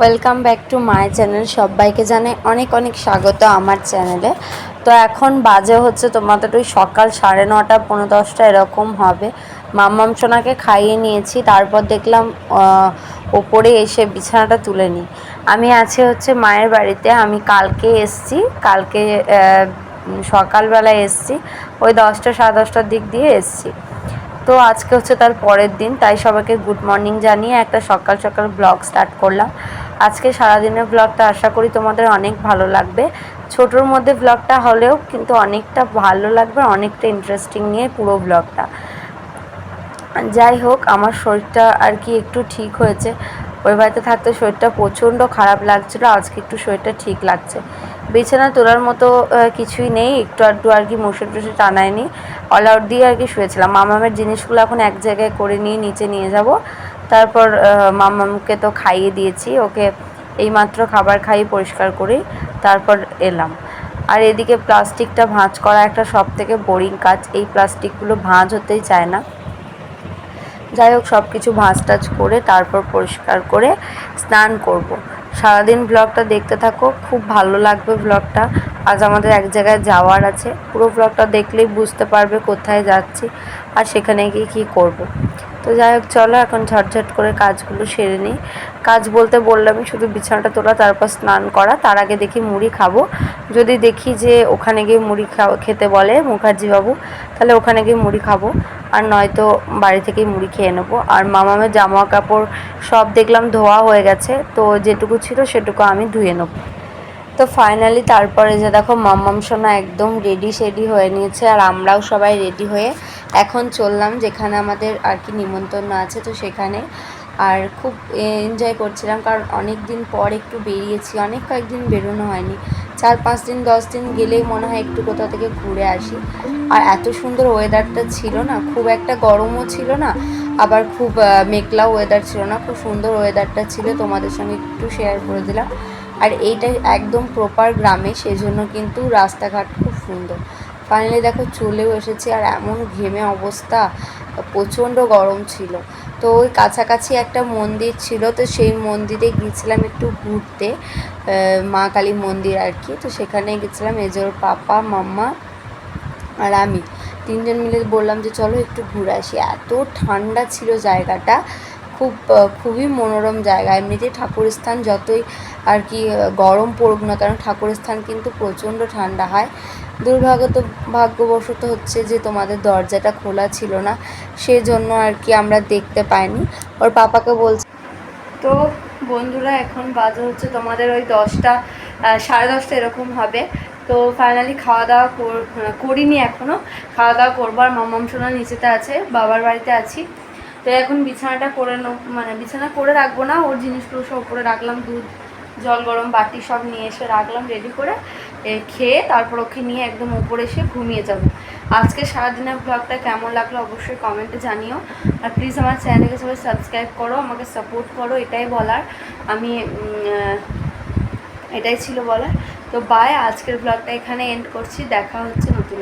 Welcome back to my channel সবাইকে জানাই অনেক অনেক স্বাগত আমার চ্যানেলে তো এখন বাজে হচ্ছে তোমাদের ওই সকাল সাড়ে নটা পনেরো দশটা এরকম হবে। মাম্মাম সোনাকে খাইয়ে নিয়েছি, তারপর দেখলাম ওপরে এসে বিছানাটা তুলে নিই। আমি আছি হচ্ছে মায়ের বাড়িতে, আমি কালকে এসছি, কালকে সকালবেলায় এসছি, ওই দশটা, সাড়ে দশটার দিক দিয়ে এসছি। তো আজকে হচ্ছে তার পরের দিন, তাই সবাইকে গুড মর্নিং জানিয়ে একটা সকাল সকাল ব্লগ স্টার্ট করলাম। আজকে সারাদিনের ব্লগটা আশা করি তোমাদের অনেক ভালো লাগবে। ছোটোর মধ্যে ব্লগটা হলেও কিন্তু অনেকটা ভালো লাগবে, অনেকটা ইন্টারেস্টিং নিয়ে পুরো ব্লগটা যাই হোক আমার শরীরটা আর কি একটু ঠিক হয়েছে। ওই বাড়িতে থাকতে শরীরটা প্রচণ্ড খারাপ লাগছিল, আজকে একটু শরীরটা ঠিক লাগছে। বিছানা তোলার মতো কিছুই নেই, একটু আধটু আর কি মশে টসে টানায়নি। অল আউট দিয়ে আর কি শুয়েছিলাম। মামামের জিনিসগুলো এখন এক জায়গায় করে নিয়ে নিচে নিয়ে যাব। তারপর আহ, মামামকে তো খাইয়ে দিয়েছি ওকে এইমাত্র খাবার খাইয়ে পরিষ্কার করেই তারপর এলাম আর এদিকে প্লাস্টিকটা ভাঁজ করা একটা সব থেকে বোরিং কাজ এই প্লাস্টিকগুলো ভাঁজ হতেই চায় না যাই হোক সব কিছু ভাঁজ টাজ করে তারপর পরিষ্কার করে স্নান করব। সারাদিন ব্লগটা দেখতে থাকো খুব ভালো লাগবে ব্লগটা আজ আমাদের এক জায়গায় যাওয়ার আছে পুরো ব্লগটা দেখলেই বুঝতে পারবে কোথায় যাচ্ছি আর সেখানে গিয়ে কী করব। তো যাই হোক, চলো এখন ঝটঝট করে কাজগুলো সেরে নিই। কাজ বলতে বললামই, শুধু বিছানাটা তোলা, তারপর স্নান করা। তার আগে দেখি মুড়ি খাব। যদি দেখি যে ওখানে গিয়ে মুড়ি খাওয়া খেতে বলে মুখার্জিবাবু, তাহলে ওখানে গিয়ে মুড়ি খাব। আর নয়তো বাড়ি থেকেই মুড়ি খেয়ে নেব। আর মামামের জামা কাপড় সব দেখলাম ধোয়া হয়ে গেছে, তো যেটুকু ছিল সেটুকু আমি ধুয়ে নেব। তো ফাইনালি তারপরে যে দেখো মাম্মাম সোনা একদম রেডি সেডি হয়ে নিয়েছে, আর আমরাও সবাই রেডি হয়ে এখন চললাম যেখানে আমাদের আর কি নিমন্ত্রণ আছে তো সেখানে। আর খুব এনজয় করছিলাম কারণ অনেক দিন পর একটু বেরিয়েছি, অনেক কয়েকদিন বেরোনো হয়নি। চার পাঁচ দিন, দশ দিন গেলেই মনে হয় একটু কোথাও থেকে ঘুরে আসি। আর এত সুন্দর ওয়েদারটা ছিল না, খুব একটা গরমও ছিল না, আবার খুব মেঘলা ওয়েদার ছিল না, খুব সুন্দর ওয়েদারটা ছিল, তোমাদের সঙ্গে একটু শেয়ার করে দিলাম। আর এইটা একদম প্রপার গ্রামে, সেজন্য কিন্তু রাস্তাঘাট খুব সুন্দর। ফাইনালি দেখো চলেও এসেছি আর এমন ঘেমে অবস্থা, প্রচণ্ড গরম ছিল। তো ওই কাছাকাছি একটা মন্দির ছিল, তো সেই মন্দিরে গিয়েছিলাম একটু ঘুরতে মা কালী মন্দির আর কি। তো সেখানে গেছিলাম এজোর পাপা, মাম্মা আর আমি। তিনজন মিলে বললাম যে, চলো একটু ঘুরে আসি। এত ঠান্ডা ছিল জায়গাটা খুব খুবই মনোরম জায়গা। এমনিতেই ঠাকুর স্থান যতই আর কি গরম পড়ুক না কারণ ঠাকুর স্থান কিন্তু প্রচণ্ড ঠান্ডা হয়। দুর্ভাগ্যত ভাগ্যবশত হচ্ছে যে তোমাদের দরজাটা খোলা ছিল না, সেজন্য আর কি আমরা দেখতে পাইনি। ওর পাপাকে বলছে তো বন্ধুরা, এখন বাজে হচ্ছে তোমাদের ওই দশটা সাড়ে দশটা এরকম হবে। তো ফাইনালি খাওয়া দাওয়া কর- করিনি এখনও খাওয়া দাওয়া করব মামাম সোনা নিচেতে আছে, বাবার বাড়িতে আছি। তো এখন বিছানাটা করে মানে বিছানা করে রাখব না, ওর জিনিসগুলো সব উপরে রাখলাম, দুধ, জল গরম, বাটি সব নিয়ে এসে রাখলাম রেডি করে খেয়ে তারপর ওকে নিয়ে একদম উপরে এসে ঘুমিয়ে যাব। আজকে সারাদিনের ব্লগটা কেমন লাগল অবশ্যই কমেন্টে জানিও। আর প্লিজ আমার চ্যানেলকে সবাই সাবস্ক্রাইব করো, আমাকে সাপোর্ট করো, এটাই বলার। আমি এটাই ছিল বলার। তো বাই আজকের ব্লগটা এখানে এন্ড করছি, দেখা হচ্ছে নতুন